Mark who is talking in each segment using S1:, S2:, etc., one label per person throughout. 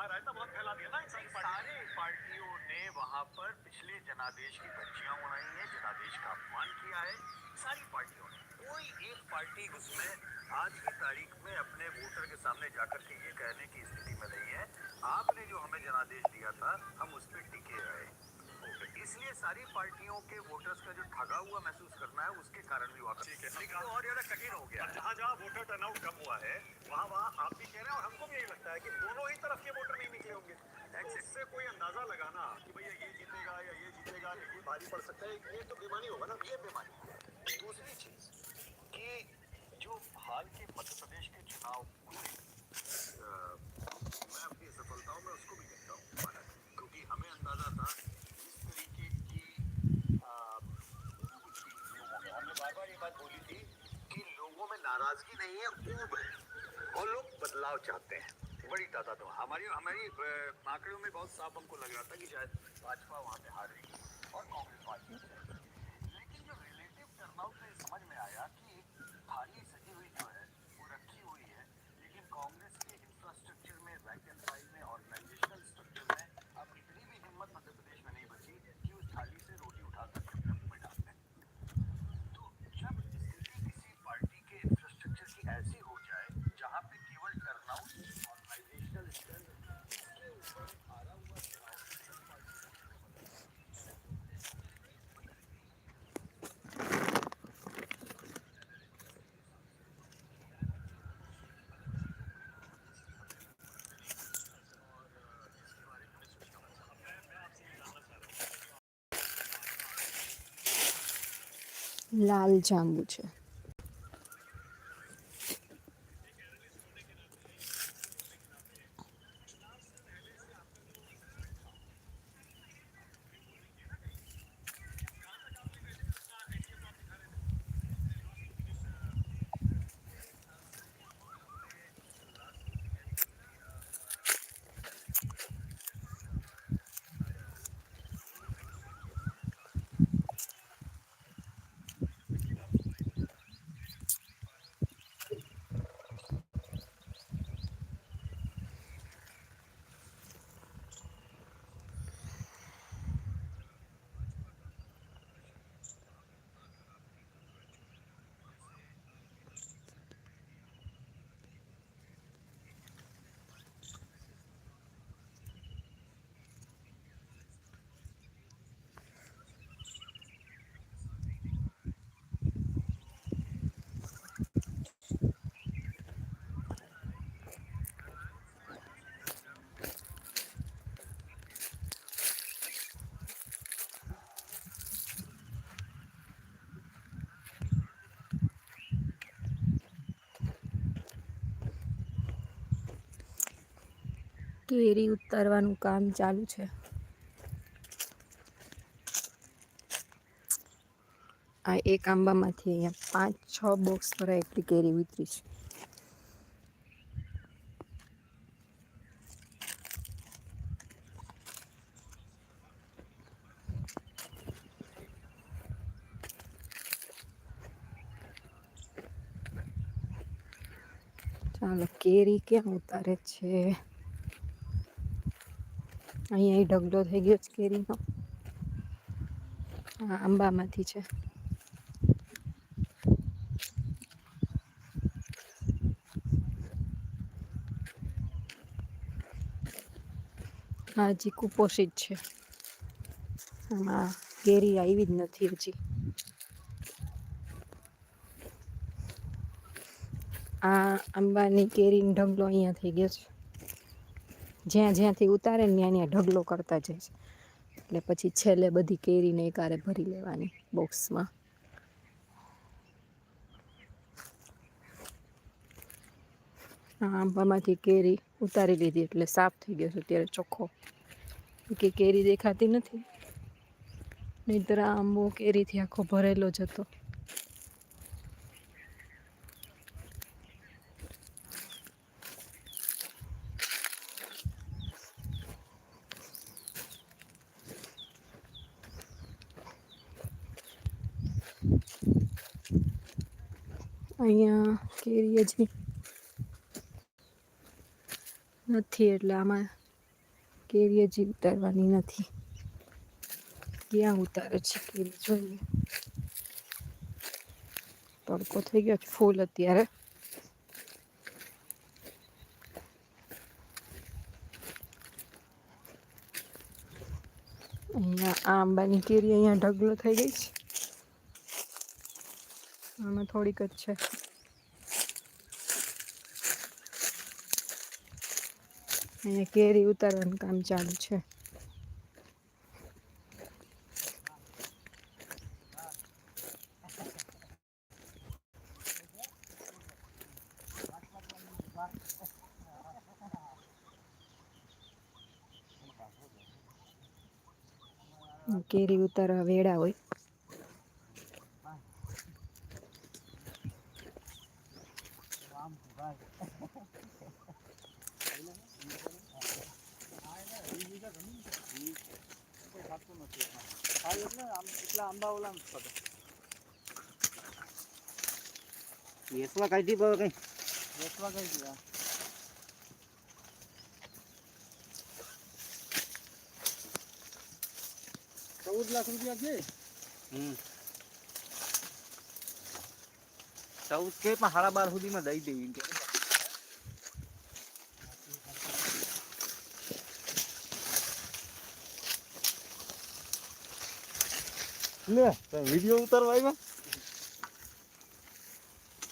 S1: हमारा सारे
S2: पार्टियों ने वहाँ पर पिछले जनादेश की बच्चियाँ उड़ाई हैं, जनादेश का अपमान किया है। सारी पार्टियों ने। कोई एक पार्टी उसमें आज की तारीख में अपने वोटर के सामने जाकर के ये कहने की स्थिति में नहीं है। आपने जो हमें जनादेश दिया था, हम उस पर टिके रहे। इसलिए सारी पार्टियों के वोटर्स का जो ठगा हुआ महसूस करना है उसके कारण भी हुआ
S1: ठीक है,
S2: लेकिन और ज़्यादा कठिन हो गया।
S1: जहाँ जहाँ वोटर टर्नआउट कम हुआ है वहाँ वहाँ आप भी कह रहे हैं और हमको भी यही लगता है कि दोनों ही तरफ़ के वोटर नहीं निकले होंगे। तो इससे कोई अंदाज़ा लगाना कि भैया ये जीतेगा या ये जीतेगा या भारी पड़ सकता है। ये तो बेमानी होगा ना
S2: ये बीमारी दूसरी चीज़ कि जो हाल के मध्य प्रदेश के चुनाव मैं अपनी सफलताओं में उसको भी देखता हूँ। क्योंकि हमें अंदाज़ा था लोगों में नाराज़गी नहीं है, खूब है। और लोग बदलाव चाहते हैं। बड़ी तादाद में। हमारी हमारी आंकड़ों में बहुत साफ़ हमको लग रहा था कि शायद भाजपा वहाँ पे हार रही है। और कांग्रेस पार्टी।
S3: લાલ જાંબુ છે. કેરી ઉતારવાનું કામ ચાલુ છે. આ એક આંબામાંથી અહીંયા પાંચ, છ બોક્સ પર એટલી કેરી ઉતરી છે. ચાલો, કેરી ક્યાં ઉતારે છે? અહીંયા ઢગલો થઈ ગયો છે કેરીનો. આ આંબામાંથી છે. આ હજી કુપોષિત છે. આમાં કેરી આવી જ નથી હજી. આ આંબાની કેરીનો ઢગલો અહીંયા થઈ ગયો છે. જ્યાં જ્યાંથી ઉતારે ને ત્યાં ત્યાં ઢગલો કરતા જાય છે. એટલે પછી છેલ્લે બધી કેરીને એકારે ભરી લેવાની બોક્સમાં. આંબામાંથી કેરી ઉતારી લીધી એટલે સાફ થઈ ગયો છે, અત્યારે ચોખ્ખો. કે કેરી દેખાતી નથી. નહીંતર આંબો કેરીથી આખો ભરેલો જ હતો. અહીંયા કેરી હજી નથી એટલે આમાં કેરી હજી ઉતારવાની નથી. ક્યાં ઉતારે છે કેરી જોઈએ. તડકો થઈ ગયો છે, ફૂલ અત્યારે. અહીંયા આંબાની કેરી અહીંયા ઢગલો થઈ ગઈ છે. આમાં થોડીક જ છે. અહીંયા કેરી ઉતારવાનું કામ ચાલુ છે. કેરી ઉતારવા વેડા હોય.
S4: વેચવા કાઢી પર કઈ
S5: વેચવા કઈ ગયા ચૌદ લાખ રૂપિયા છે
S4: હમ ચૌદ કે પણ સાડા બાર સુધીમાં દઈ દેવી કે.
S5: લે વીડિયો ઉતારવા આવ્યા?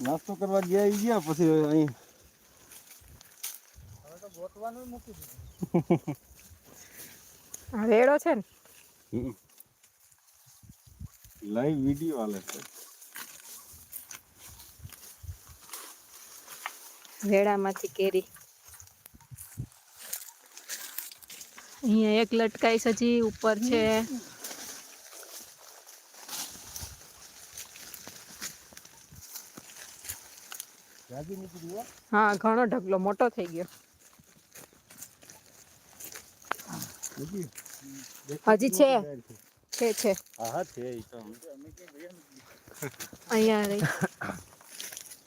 S5: નાસ્તો કરવા ગયા ગયા પછી અહીં હવે તો ગોતવાનું મૂકી દીધું
S3: આ વેડો છે ને.
S5: લાઈવ વીડિયો આલે છે.
S3: વેડામાંથી કેરી. અહીંયા એક લટકાઈ સજી ઉપર છે
S5: જાજી મૂકી દીધું
S3: હા ઘણો ઢગલો મોટો થઈ ગયો. હજી? છે. છે છે.
S5: હા હા છે ઈ તો.
S3: અહીંયા રહી.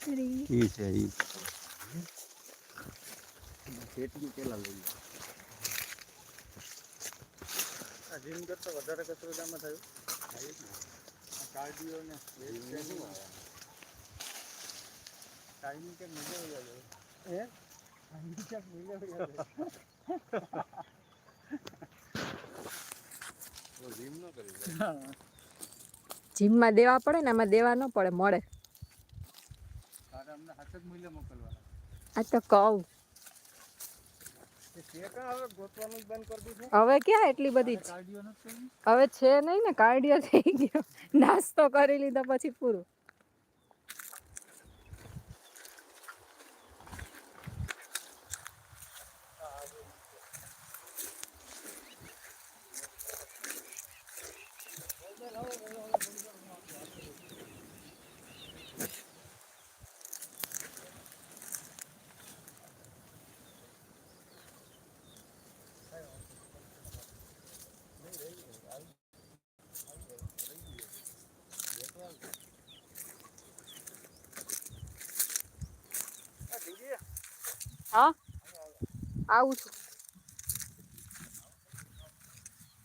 S3: રહી.
S5: ઈ છે ઈ. કેટલી કેલા લઈ આ જીમ કરતા વધારે કચરો આમાં થયું. કાર્ડિયો ને કરી
S3: જીમમાં દેવા પડે ને આમાં દેવા ન પડે મળે.
S5: અમને હાથ જ મૂલ્ય મોકલવાના.
S3: આ તો કહું.
S5: હવે ગોતવાનું જ બંધ કરી દીધું?
S3: હવે ક્યાં એટલી બધી હવે છે નહીં ને કાર્ડિયો થઈ ગયો. નાસ્તો કરી લીધો પછી પૂરું હા આવું છું.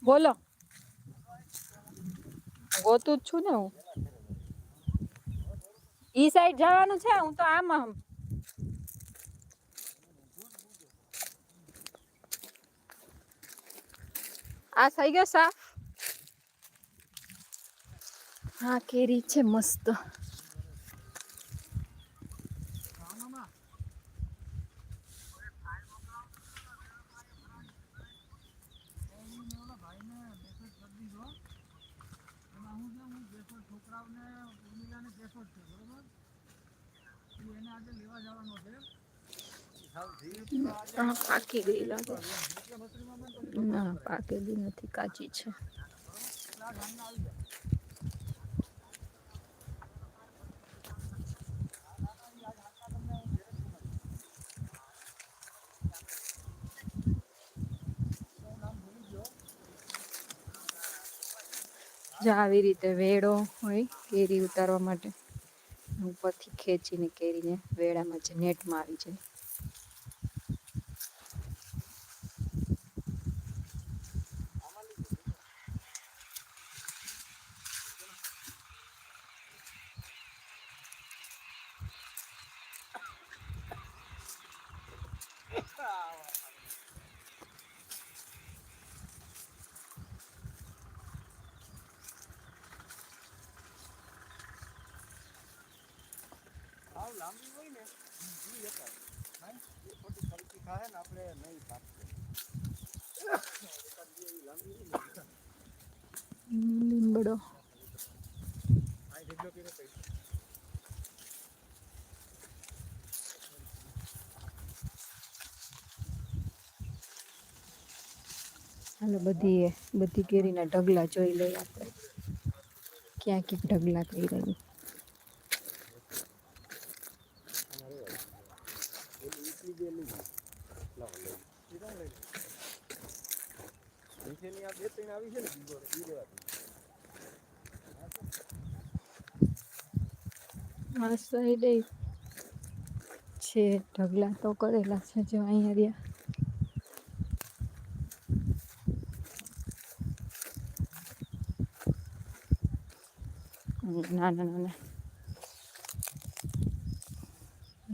S3: બોલો. ગોતું જ છું ને હું. ઈ સાઈડ જવાનું છે હું તો આમ આમ. આ થઈ ગયો સાફ? હા કેરી છે મસ્ત. પાકી ગઈ લાગે. ના પાકેલી નથી, કાચી છે. આવી રીતે વેડો હોય, કેરી ઉતારવા માટે. ઉપરથી ખેંચીને કેરીને વેડામાં જે નેટમાં આવી જાય
S5: લાંબી હોય ને ઈ હતા હા એ ખોટી ફરકી થાય ને આપણે નહીં પાકશે લાંબી હોય ને
S3: લીમડો હાલો બધી બધી કેરીના ઢગલા જોઈ લઈએ આપણે. ક્યાં ક્યાંક ઢગલા કરી રહ્યું
S5: નીચેની આ બે ત્રણ આવી છે.
S3: આ સાઈડે છે, ઢગલા તો કરેલા છે જો અહીંયા રહ્યા. ના ના ના ના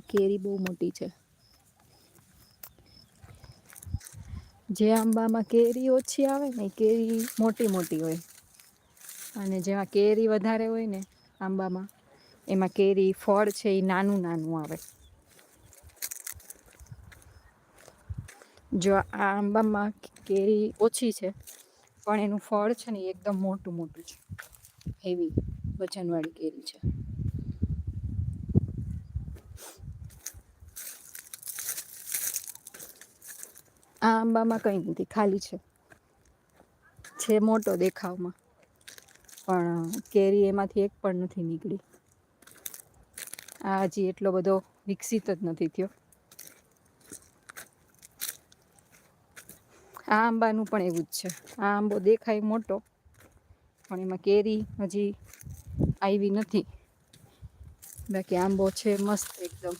S3: કેરી બહુ મોટી છે. જે આંબામાં કેરી ઓછી આવે ને કેરી મોટી મોટી હોય. અને જેમાં કેરી વધારે હોય ને આંબામાં, એમાં કેરી, ફળ છે એ નાનું નાનું આવે. જો આ આંબામાં કેરી ઓછી છે, પણ એનું ફળ છે ને એકદમ મોટું મોટું છે. હેવી વજનવાળી કેરી છે. આ આંબામાં કંઈ નથી, ખાલી છે. છે મોટો દેખાવમાં. પણ કેરી એમાંથી એક પણ નથી નીકળી. આ હજી એટલો બધો વિકસિત જ નથી થયો. આ આંબાનું પણ એવું જ છે. આ આંબો દેખાય મોટો, પણ એમાં કેરી હજી આવી નથી. બાકી આંબો છે મસ્ત એકદમ.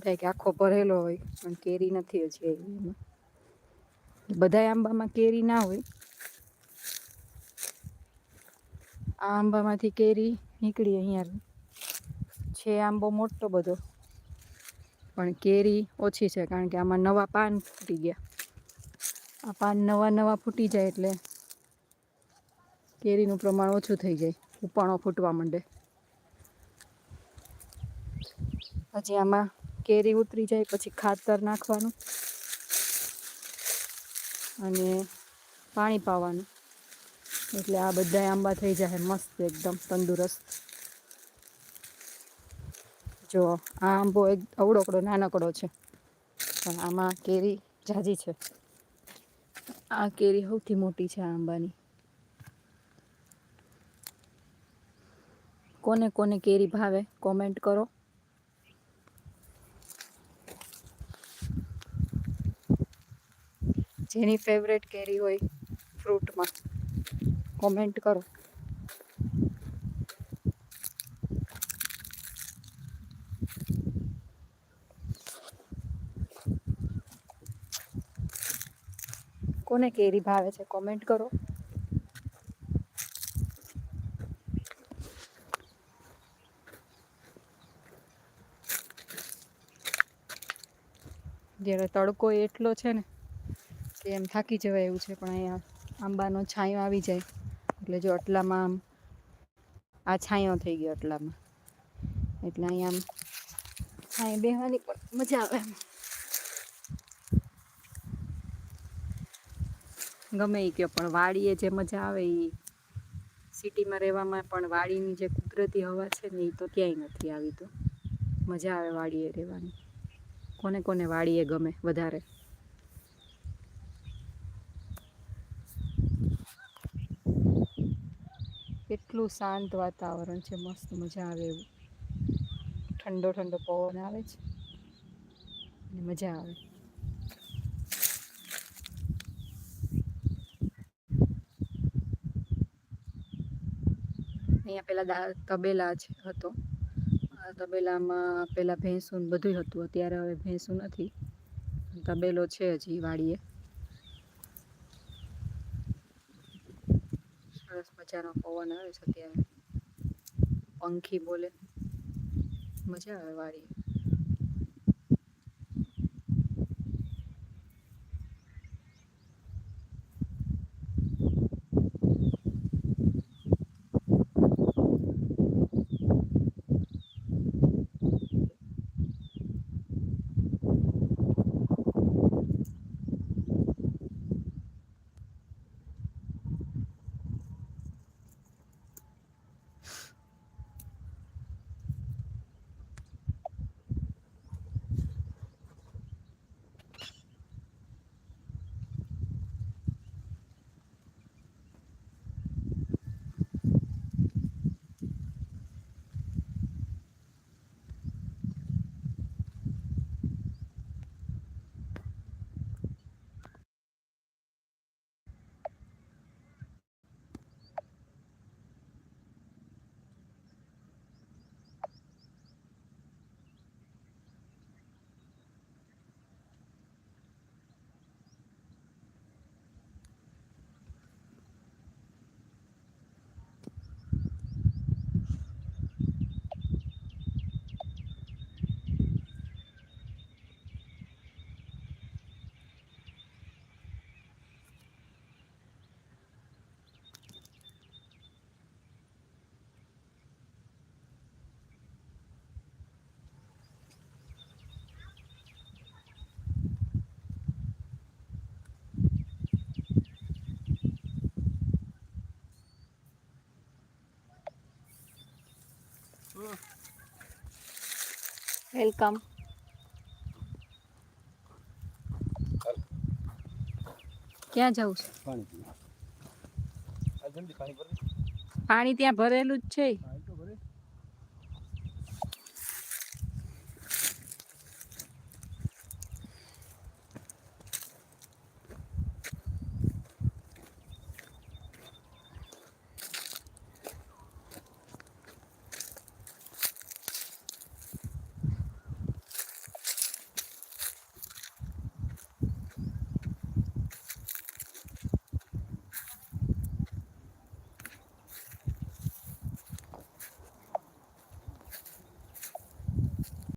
S3: થાય કે આખો ભરેલો હોય, પણ કેરી નથી હજી આવી એમાં. બધાય આંબામાં કેરી ના હોય. આ આંબામાંથી કેરી નીકળી અહીંયા છે આંબો મોટો બધો. પણ કેરી ઓછી છે કારણ કે આમાં નવા પાન ફૂટી ગયા. આ પાન નવા નવા ફૂટી જાય એટલે કેરીનું પ્રમાણ ઓછું થઈ જાય, ઉપાણો ફૂટવા માંડે. પછી આમાં કેરી ઉતરી જાય પછી ખાતર નાખવાનું અને પાણી પાવાનું. એટલે આ બધા આંબા થઈ જાય મસ્ત એકદમ તંદુરસ્ત. જો, આ આંબો એક અવડોકડો નાનકડો છે. પણ આમાં કેરી જાજી છે. આ કેરી સૌથી મોટી છે આંબાની. કોને કોને કેરી ભાવે, કોમેન્ટ કરો. જેની ફેવરેટ કેરી હોય ફ્રૂટમાં કોમેન્ટ કરો. કોને કેરી ભાવે છે કોમેન્ટ કરો. જ્યારે તડકો એટલો છે ને કે એમ થાકી જવાય એવું છે, પણ અહીંયા આંબાનો છાંયો આવી જાય. એટલે જો આટલામાં આમ આ છાંયો થઈ ગયો આટલામાં. એટલે અહીંયા આમ છાંય બેહવાની પણ મજા આવે એમ. ગમે એ કયો, પણ વાડીએ જે મજા આવે એ સિટીમાં રહેવામાં પણ વાડીની જે કુદરતી હવા છે ને એ તો ક્યાંય નથી આવી તો. મજા આવે વાડીએ રહેવાની. કોને કોને વાડીએ ગમે વધારે? એટલું શાંત વાતાવરણ છે, મસ્ત મજા આવે એવું. ઠંડો ઠંડો પવન આવે છે. અને મજા આવે. અહીંયા પેલા તબેલા જ હતો. તબેલામાં પેલા ભેંસું બધું હતું. અત્યારે હવે ભેંસું નથી. તબેલો છે હજી વાડીએ. સરસ મજાનો પવન આવે છે અત્યારે. પંખી બોલે. મજા આવે વાડીએ. વેલકમ. ક્યાં જવું છે? પાણી ત્યાં ભરેલું જ છે.